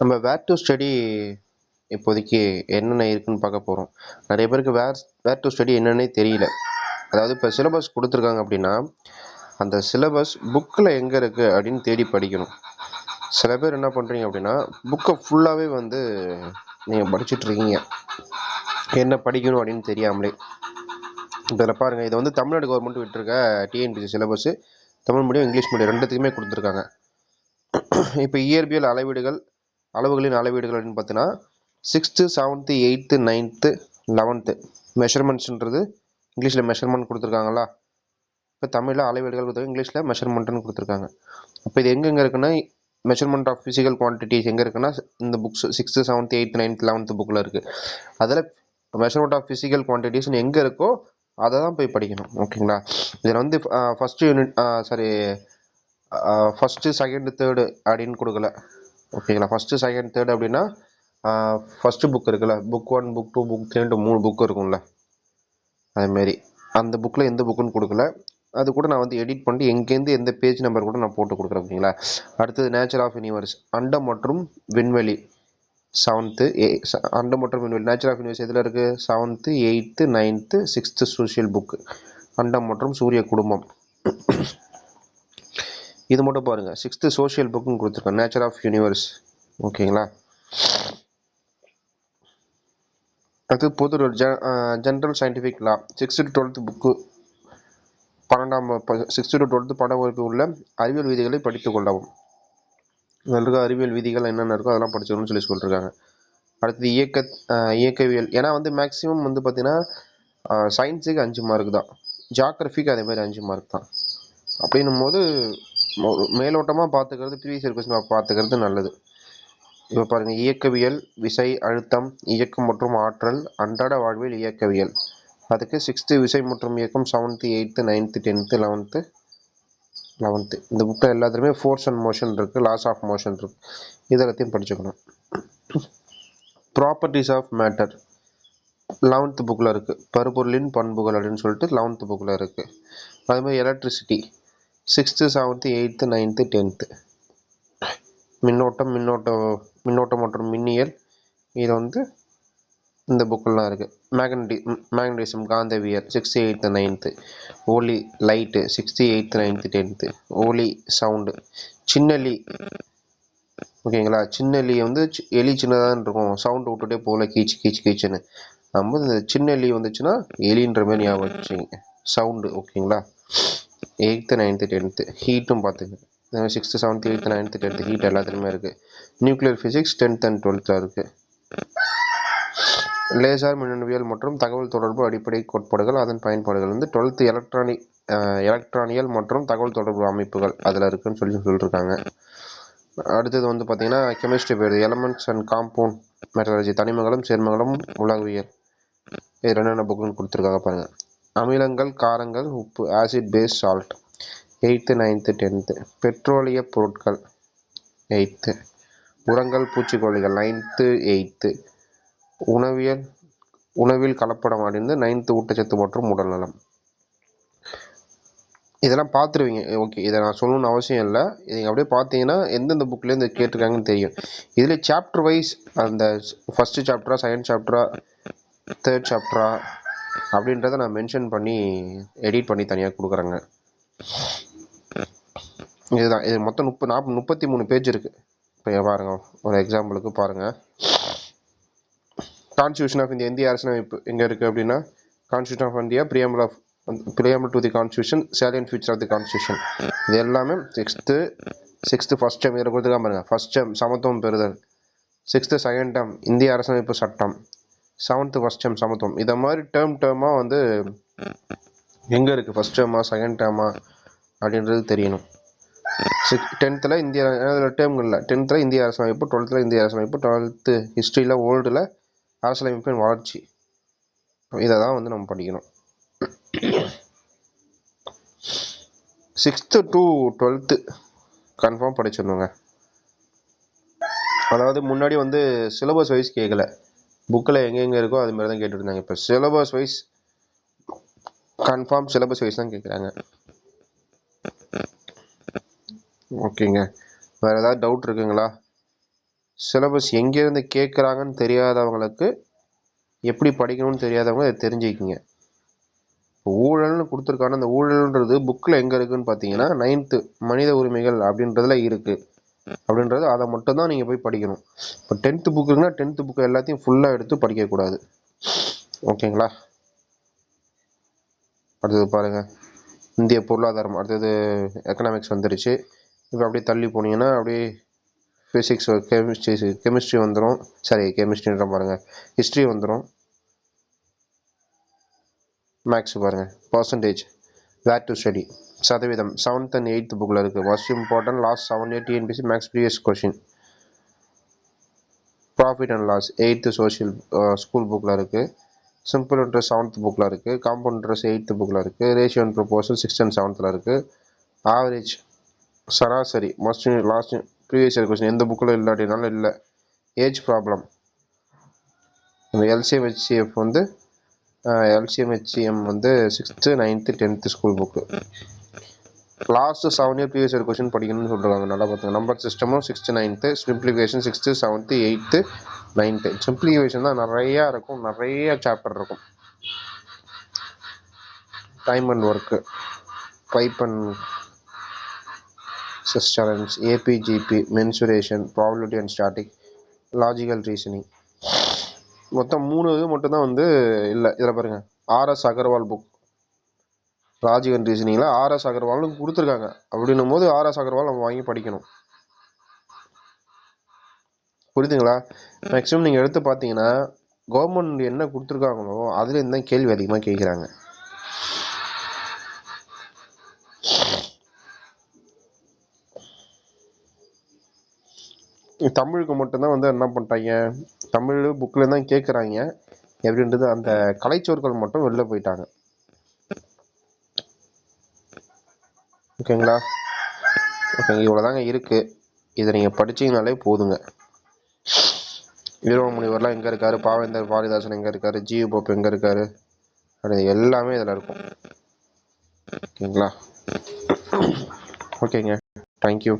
நம்ம வேர் to study இப்போதைக்கு என்னென்ன இருக்குன்னு பார்க்க போகிறோம் நிறைய பேருக்கு வேர் வேர் டு ஸ்டடி என்னன்னே தெரியல. அதாவது இப்போ சிலபஸ் கொடுத்துருக்காங்க அப்படின்னா அந்த சிலபஸ் புக்கில் எங்கே இருக்குது அப்படின்னு தேடி படிக்கணும். சில பேர் என்ன பண்ணுறீங்க அப்படின்னா புக்கை ஃபுல்லாகவே வந்து நீங்கள் படிச்சுட்ருக்கீங்க என்ன படிக்கணும் அப்படின்னு தெரியாமலே. இதில் பாருங்கள் இதை வந்து தமிழ்நாடு கவர்மெண்ட் விட்டுருக்க TNPSC syllabus Tamil medium English medium ரெண்டுத்துக்குமே கொடுத்துருக்காங்க. இப்போ இயற்பியல் அளவீடுகள் அளவுகளின் அளவீடுகள் அப்படின்னு பார்த்தீங்கன்னா sixth seventh eighth ninth eleventh மெஷர்மெண்ட்ஸ்ன்றது இங்கிலீஷில் மெஷர்மெண்ட் கொடுத்துருக்காங்களா இப்போ தமிழில் அளவீடுகள் கொடுத்துருக்காங்க இங்கிலீஷில் மெஷர்மெண்ட்னு கொடுத்துருக்காங்க. அப்போ இது எங்கெங்கே இருக்குன்னா மெஷர்மெண்ட் ஆஃப் ஃபிசிக்கல் குவான்டிட்டிஸ் எங்கே இருக்குன்னா இந்த books sixth seventh eighth ninth eleventh புக்கில் இருக்குது அதில் மெஷர்மெண்ட் ஆஃப் ஃபிசிக்கல் குவான்டிட்டிஸ்னு எங்கே இருக்கோ அதை தான் போய் படிக்கணும். ஓகேங்களா? இதில் வந்து first unit sorry first second third அப்படின்னு கொடுக்கல. ஓகேங்களா ஃபஸ்ட்டு செகண்ட் தேர்ட் அப்படின்னா ஃபஸ்ட்டு புக் இருக்குல்ல. Book one book two book த்ரீன்ட்டு மூணு புக் இருக்கும்ல. அதுமாரி அந்த புக்கில் எந்த புக்குன்னு கொடுக்கல. அது கூட நான் வந்து எடிட் பண்ணிட்டு எங்கேருந்து எந்த பேஜ் நம்பர் கூட நான் போட்டு கொடுக்குறேன் ஓகேங்களா? அடுத்தது நேச்சர் ஆஃப் யூனிவர்ஸ் அண்டம் மற்றும் விண்வெளி. செவன்த்து ஏ அண்டம் மற்றும் விண்வெளி. நேச்சர் ஆஃப் யூனிவர்ஸ் எதில் இருக்குது seventh eighth ninth sixth social book அண்டம் மற்றும் சூரிய குடும்பம். இது மட்டும் பாருங்கள் சிக்ஸ்த்து சோஷியல் புக்கும் கொடுத்துருக்கேன் நேச்சர் ஆஃப் யூனிவர்ஸ் ஓகேங்களா? அது பொது general scientific law sixth to twelfth book பன்னெண்டாம் சிக்ஸ்த்து டு டுவெல்த்து படம் வகுப்பு உள்ள அறிவியல் விதிகளை படித்துக் கொள்ளவும். இதில் இருக்க அறிவியல் விதிகள் என்னென்ன இருக்கோ அதெல்லாம் படிச்சுக்கணும்னு சொல்லி சொல்லியிருக்காங்க அடுத்தது இயக்க இயக்கவியல். ஏன்னா வந்து மேக்ஸிமம் வந்து பார்த்தீங்கன்னா சயின்ஸுக்கு அஞ்சு மார்க் தான். ஜாக்ரஃபிக்கு அதே மாதிரி அஞ்சு மார்க் தான். அப்படின்னும் போது மேலோட்டமாக பார்த்துக்கிறது ப்ரீவியஸ் இயர் கொஸ்டின் பார்த்துக்கிறது நல்லது. இப்போ பாருங்கள் இயக்கவியல் விசை அழுத்தம் இயக்கம் மற்றும் ஆற்றல் அன்றாட வாழ்வில் இயக்கவியல். அதுக்கு சிக்ஸ்த்து விசை மற்றும் இயக்கம் seventh eighth ninth tenth eleventh eleventh இந்த புக்கில் எல்லாத்துலேயுமே ஃபோர்ஸ் அண்ட் மோஷன் இருக்குது லாஸ் ஆஃப் மோஷன் இருக்குது இது எல்லாத்தையும் படிச்சுக்கணும். ப்ராப்பர்ட்டிஸ் ஆஃப் மேட்டர் லெவன்த்து புக்கில் இருக்குது பருப்பொருளின் பண்புகள் அப்படின்னு சொல்லிட்டு லெவன்த்து புக்கில் இருக்குது அதுமாதிரி electricity sixth seventh eighth ninth tenth மின்னோட்டம் மின்னோட்டம் மின்னோட்டம் மற்றும் மின்னியல். இது வந்து இந்த புக்கெல்லாம் இருக்குது மேக்னடி மேக்னடிசம் காந்தவியல் சிக்ஸ்த்து எயித்து நைன்த்து ஒலி light sixth eighth ninth tenth ஒலி சவுண்டு சின்னலி. ஓகேங்களா? சின்னலி வந்து எலி சின்னதாக இருக்கும். சவுண்டு விட்டுட்டே போகல. கீச்சு கீச்சு கீச்சுன்னு. நம்ம இந்த சின்ன எலி வந்துச்சுன்னா எலின்ற மாதிரி ஞாபகம் வச்சுங்க சவுண்டு ஓகேங்களா? எயித்து நைன்த்து டென்த்து ஹீட்டும் பார்த்துங்க sixth seventh eighth ninth tenth heat எல்லாத்துலேயுமே இருக்குது நியூக்ளியர் ஃபிசிக்ஸ் டென்த் அண்ட் டுவெல்த்தில் இருக்குது லேசர் மின்னணுவியல் மற்றும் தகவல் தொடர்பு அடிப்படை கோட்பாடுகள். அதன் பயன்பாடுகள் வந்து டுவெல்த்து எலக்ட்ரானிக் எலக்ட்ரானியல் மற்றும் தகவல் தொடர்பு அமைப்புகள் அதில் இருக்குன்னு சொல்லி சொல்லியிருக்காங்க அடுத்தது வந்து பார்த்திங்கன்னா கெமிஸ்ட்ரி பேர் எலமெண்ட்ஸ் அண்ட் காம்பவுண்ட் மெட்டலர்ஜி தனிமங்களும் சேர்மங்களும் உலகவியல். இது என்னென்ன புக்குன்னு கொடுத்துருக்காங்க பாருங்கள் அமிலங்கள் காரங்கள் உப்பு acid base salt eighth ninth tenth பெட்ரோலிய பொருட்கள் எயித்து உரங்கள் பூச்சிக்கொல்லிகள் நைன்த்து எயித்து உணவியல் உணவில் கலப்படம் அடைந்து நைன்த்து ஊட்டச்சத்து மற்றும் உடல்நலம் இதெல்லாம் பார்த்துருவீங்க. ஓகே இதை நான் சொல்லணும்னு அவசியம் இல்லை. நீங்கள் அப்படியே பார்த்தீங்கன்னா எந்தெந்த புக்லேருந்து கேட்டிருக்காங்கன்னு தெரியும். இதில் சாப்டர் வைஸ் அந்த ஃபஸ்ட்டு சாப்டரா செகண்ட் சாப்டரா தேர்ட் சாப்டரா அப்படின்றத நான் மென்ஷன் பண்ணி எடிட் பண்ணி தனியாக கொடுக்குறேங்க. இதுதான். இது மொத்தம் முப்பது நாற்பது முப்பத்தி மூணு பேஜ் இருக்குது இப்போ பாருங்கள் ஒரு எக்ஸாம்பிளுக்கு பாருங்கள் கான்ஸ்டியூஷன் ஆஃப் இந்தியா இந்திய அரசமைப்பு எங்கே இருக்குது அப்படின்னா constitution of India preamble of preamble to the constitution salient features of the constitution இது எல்லாமே சிக்ஸ்த்து சிக்ஸ்த்து ஃபஸ்ட் டைம் இதில் கொடுத்துருக்காம பாருங்க. ஃபஸ்ட் டைம் சமத்துவம் பெறுதல். சிக்ஸ்த்து செகண்ட் டைம் இந்திய அரசமைப்பு சட்டம். செவன்த்து ஃபஸ்ட் டேர்ம் சமத்துவம் இதை மாதிரி டேர்ம் டேர்மாக வந்து எங்கே இருக்குது ஃபஸ்ட் டேர்மா செகண்ட் டேர்மா அப்படின்றது தெரியணும். சிக்ஸ் டென்த்தில் இந்திய அதில் டென்த்தில் இந்திய அரசமைப்பு டுவெல்த்தில் இந்திய அரசமைப்பு டுவெல்த்து ஹிஸ்ட்ரியில் ஓல்டில் அரசியலமைப்பின் வளர்ச்சி. இதை தான் வந்து நம்ம படிக்கணும். சிக்ஸ்த்து டு டுவெல்த்து கன்ஃபார்ம் படிச்சிடணுங்க. அதாவது முன்னாடி வந்து சிலபஸ் வைஸ் கேட்கல புக்கில் எங்கெங்கே இருக்கோ அது மாதிரி தான் கேட்டுருந்தாங்க இப்போ syllabus wise confirm syllabus wise தான் கேட்குறாங்க. ஓகேங்க. வேறு ஏதாவது டவுட் இருக்குங்களா? சிலபஸ் எங்கேருந்து கேட்குறாங்கன்னு தெரியாதவங்களுக்கு எப்படி படிக்கணும்னு தெரியாதவங்க அதை தெரிஞ்சுக்கிங்க. ஊழல்னு கொடுத்துருக்கான அந்த ஊழல்ன்றது புக்கில் எங்கே இருக்குதுன்னு பார்த்தீங்கன்னா நைன்த்து மனித உரிமைகள் அப்படின்றதுல இருக்குது அப்படின்றது அதை மட்டும்தான் நீங்கள் போய் படிக்கணும். இப்போ டென்த்து புக் டென்த்து புக்கு எல்லாத்தையும் ஃபுல்லாக எடுத்து படிக்கக்கூடாது. ஓகேங்களா? அடுத்தது பாருங்கள் இந்திய பொருளாதாரம் அடுத்தது எக்கனாமிக்ஸ் வந்துருச்சு. இப்போ அப்படியே தள்ளி போனீங்கன்னா அப்படியே ஃபிசிக்ஸ் கெமிஸ்ட்ரி கெமிஸ்ட்ரி வந்துடும் சாரி கெமிஸ்ட்ரின்ற பாருங்கள் ஹிஸ்ட்ரி வந்துடும் மேக்ஸ் பாருங்கள் பர்சன்டேஜ் வேர் டு ஸ்டடி சதவீதம். செவன்த் அண்ட் எயித்து புக்கில் இருக்குது most important last seven year TNPSC maths previous question profit and loss eighth social school புக்கில் இருக்குது சிம்பிள் இன்ட்ரெஸ்ட் செவன்த் புக்கில் இருக்குது காம்பவுண்ட் இன்ட்ரெஸ்ட் எயித்து புக்கில் இருக்குது ratio and proposal sixth and செவன்த்தில் இருக்குது ஆவரேஜ் சராசரி most last previous year question எந்த புக்கில் இல்லாட்டினாலும் இல்லை ஏஜ் ப்ராப்ளம் இந்த எல்சிஎம் ஹெச்சிஎஃப் வந்து எல்சிஎம் ஹெச்சிஎம் வந்து sixth ninth tenth school book last seven year previous year question படிக்கணும்னு சொல்கிறாங்க நல்லா பார்த்துங்க number சிஸ்டமும் sixth ninth simplification sixth seventh eighth ninth simplification தான் நிறையா இருக்கும். நிறைய சாப்டர் இருக்கும். Time and work pipe and cisterns ABGP mensuration probability and static logical reasoning மொத்தம் மூணு இது மட்டும்தான் வந்து இல்லை. இதில் பாருங்கள் ஆர்எஸ் அகர்வால் புக் ராஜீவன் ரீசனிங்கில் ஆர்எஸ் அகர்வாலும் கொடுத்துருக்காங்க. அப்படின்னும் போது ஆர்எஸ் அகர்வால் நம்ம வாங்கி படிக்கணும். புரியுதுங்களா? மேக்ஸிமம் நீங்கள் எடுத்து பார்த்தீங்கன்னா கவர்மெண்ட் என்ன கொடுத்துருக்காங்களோ அதுலேருந்து தான் கேள்வி அதிகமாக கேட்குறாங்க. தமிழுக்கு மட்டும்தான் வந்து என்ன பண்ணிட்டாங்க தமிழ் புக்கில் தான் கேட்குறாங்க. எப்படின்றது அந்த கலைச்சொற்கள் மட்டும் வெளில போயிட்டாங்க. ஓகேங்களா? ஓகேங்க இவ்வளோதாங்க இருக்குது இதை நீங்கள் படிச்சீங்கனாலே போதுங்க. வீரவ முனிவர்லாம் எங்கே இருக்காரு? பாவேந்தர் பாரதிதாசன் எங்கே இருக்காரு? ஜியு போப் எங்கே இருக்காரு? அது எல்லாமே இதில் இருக்கும். ஓகேங்களா? ஓகேங்க. தேங்க்யூ